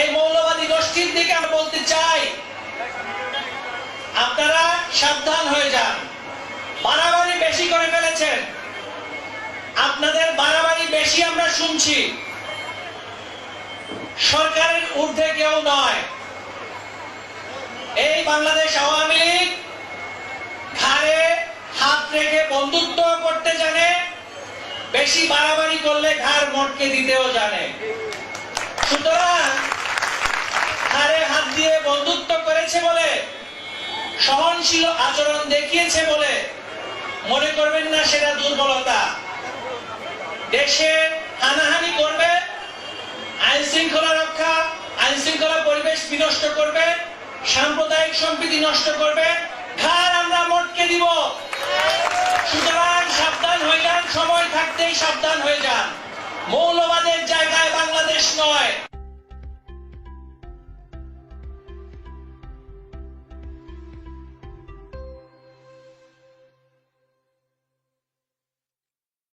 এই মৌলবাদী গোষ্ঠীর দিকে আমি বলতে চাই, আপনারা সাবধান হয়ে যান। বাড়াবাড়ি বেশি করে ফেলেছেন। আপনাদের বাড়াবাড়ি বেশি আমরা শুনছি। সরকারের ঊর্ধ্বে কেউ নয়। এই বাংলাদেশ আওয়ামী লীগ ঘাড়ে হাত রেখে বন্ধুত্ব করতে জানে, বেশি বাড়াবাড়ি করলে ঘাড় মটকে দিতেও জানে। বন্ধুত্ব করেছে বলে, সহনশীল আচরণ দেখিয়েছে বলে মনে করবেন না সেটা দুর্বলতা। দেশে হানাহানি করবে আইন শৃঙ্খলা রক্ষা আইন শৃঙ্খলা পরিবেশ বিনষ্ট করবে, সাম্প্রদায়িক সম্প্রীতি নষ্ট করবে, ঘাড় আমরা মটকে দিব। সুতরাং সাবধান হয়ে যান, সময় থাকতেই সাবধান হয়ে যান। মৌলবাদের জায়গায় বাংলাদেশ নয়।